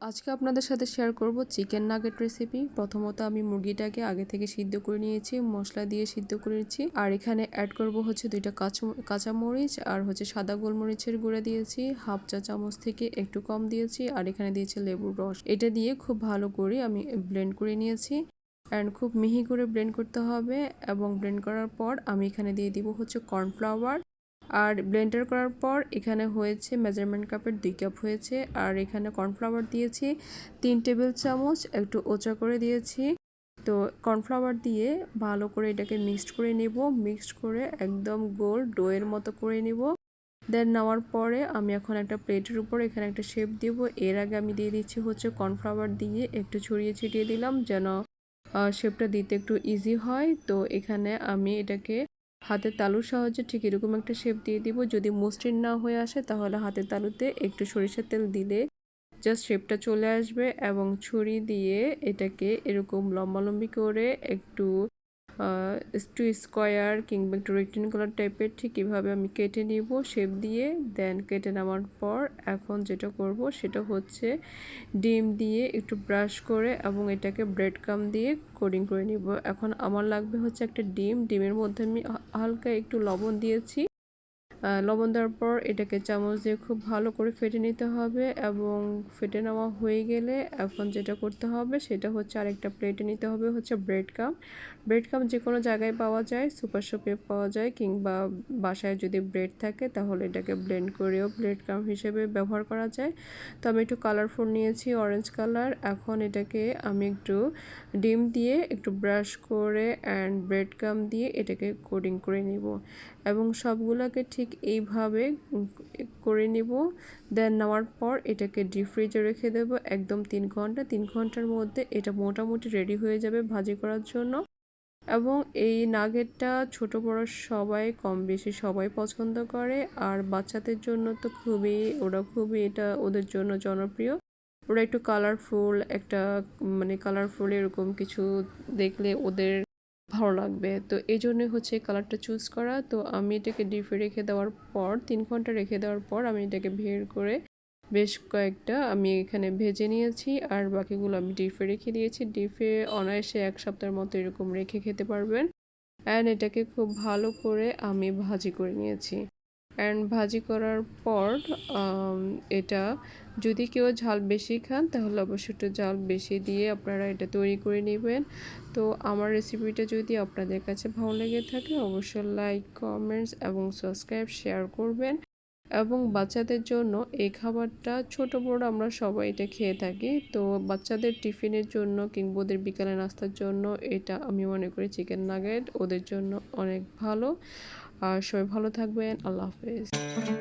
আজকে আপনাদের সাথে শেয়ার করব চিকেন নাগেট রেসিপি প্রথমত আমি মুরগিটাকে আগে থেকে সিদ্ধ করে নিয়েছি, মশলা দিয়ে সিদ্ধ করেছি আর এখানে অ্যাড করব হচ্ছে দুইটা কাঁচা কাঁচামরিচ আর হচ্ছে সাদা গোলমরিচের গুঁড়া দিয়েছি। হাফ চা চামচ থেকে একটু কম দিয়েছি আর এখানে দিয়েছি লেবুর রস। এটা দিয়ে খুব ভালো করে আমি ব্লেন্ড করে নিয়েছি। অ্যান্ড খুব মিহি করে ব্লেন্ড করতে হবে এবং ব্লেন্ড করার পর আমি এখানে দিয়ে দিব হচ্ছে কর্নফ্লাওয়ার আর ব্লেন্ডার করার পর এখানে হয়েছে মেজারমেন্ট কাপের দুই কাপ হয়েছে। আর এখানে কর্নফ্লাওয়ার দিয়েছি তিন টেবিল চামচ, একটু ওচা করে দিয়েছি। তো কর্নফ্লাওয়ার দিয়ে ভালো করে এটাকে মিক্সড করে নেব। মিক্সড করে একদম গোল ডোয়ের মতো করে নেব। দেন নেওয়ার পরে আমি এখন একটা প্লেটের উপর এখানে একটা শেপ দিব। এর আগে আমি দিয়ে দিচ্ছি হচ্ছে কর্নফ্লাওয়ার দিয়ে একটু ছড়িয়ে ছিটিয়ে দিলাম যেন শেপটা দিতে একটু ইজি হয়। তো এখানে আমি এটাকে হাতের তালুর সাহায্যে ঠিক এরকম একটা শেপ দিয়ে দিব। যদি মসৃণ না হয়ে আসে, তাহলে হাতের তালুতে একটু সরিষার তেল দিলে জাস্ট শেপটা চলে আসবে এবং ছুরি দিয়ে এটাকে এরকম লম্বালম্বি করে একটু একটু স্কোয়ার কিংবা একটু রেক্টেঙ্গুলার টাইপের ঠিক কীভাবে আমি কেটে নিব শেপ দিয়ে দেন কেটে নেওয়ার পর এখন যেটা করব সেটা হচ্ছে ডিম দিয়ে একটু ব্রাশ করে এবং এটাকে ব্রেড কাম দিয়ে কোডিং করে নিব। এখন আমার লাগবে হচ্ছে একটা ডিম, ডিমের মধ্যে আমি হালকা একটু লবণ দিয়েছি। লবণ দেওয়ার পর এটাকে চামচ দিয়ে খুব ভালো করে ফেটে নিতে হবে এবং ফেটে নেওয়া হয়ে গেলে এখন যেটা করতে হবে সেটা হচ্ছে আরেকটা প্লেটে নিতে হবে হচ্ছে ব্রেড কাপ ব্রেড কাপ যে কোনো জায়গায় পাওয়া যায় সুপার শপে পাওয়া যায় কিংবা বাসায় যদি ব্রেড থাকে তাহলে এটাকে ব্লেন্ড করেও ব্রেড কাম হিসেবে ব্যবহার করা যায়। তো আমি একটু কালারফুল নিয়েছি অরেঞ্জ কালার এখন এটাকে আমি একটু ডিম দিয়ে একটু ব্রাশ করে অ্যান্ড ব্রেড কাম দিয়ে এটাকে কোডিং করে নিব। এবং সবগুলোকে ঠিক এইভাবে করে নিব। দেন নেওয়ার পর এটাকে ডিপ ফ্রিজে রেখে দেব। একদম তিন ঘণ্টা, তিন ঘণ্টার মধ্যে এটা মোটামুটি রেডি হয়ে যাবে ভাজি করার জন্য। এবং এই নাগেটটা ছোট, বড় সবাই কম বেশি সবাই পছন্দ করে। আর বাচ্চাদের জন্য তো খুবই, ওরা খুবই এটা ওদের জন্য জনপ্রিয়। ওরা একটু কালারফুল একটা মানে কালারফুল এরকম কিছু দেখলে ওদের ভালো লাগবে। তো এই জন্য হচ্ছে কালারটা চুজ করা। তো আমি এটাকে ডিপে রেখে দেওয়ার পর, তিন ঘণ্টা রেখে দেওয়ার পর আমি এটাকে বের করে বেশ কয়েকটা আমি এখানে ভেজে নিয়েছি আর বাকিগুলো আমি ডিপে রেখে দিয়েছি। ডিপে অনায়াসে এক সপ্তাহের মতো এরকম রেখে খেতে পারবেন। অ্যান্ড এটাকে খুব ভালো করে আমি ভাজি করে নিয়েছি। অ্যান্ড ভাজি করার পর এটা যদি কেউ ঝাল বেশি খান তাহলে অবশ্যই একটু ঝাল বেশি দিয়ে আপনারা এটা তৈরি করে নেবেন তো আমার রেসিপিটা যদি আপনাদের কাছে ভালো লেগে থাকে অবশ্যই লাইক কমেন্টস এবং সাবস্ক্রাইব শেয়ার করবেন এবং বাচ্চাদের জন্য এই খাবারটা ছোট বড় আমরা সবাই এটা খেয়ে থাকি। তো বাচ্চাদের টিফিনের জন্য কিংবা ওদের বিকালে নাস্তার জন্য এটা আমি মনে করি চিকেন নাগেট। ওদের জন্য অনেক ভালো। আর সবাই ভালো থাকবেন। আল্লাহ হাফেজ।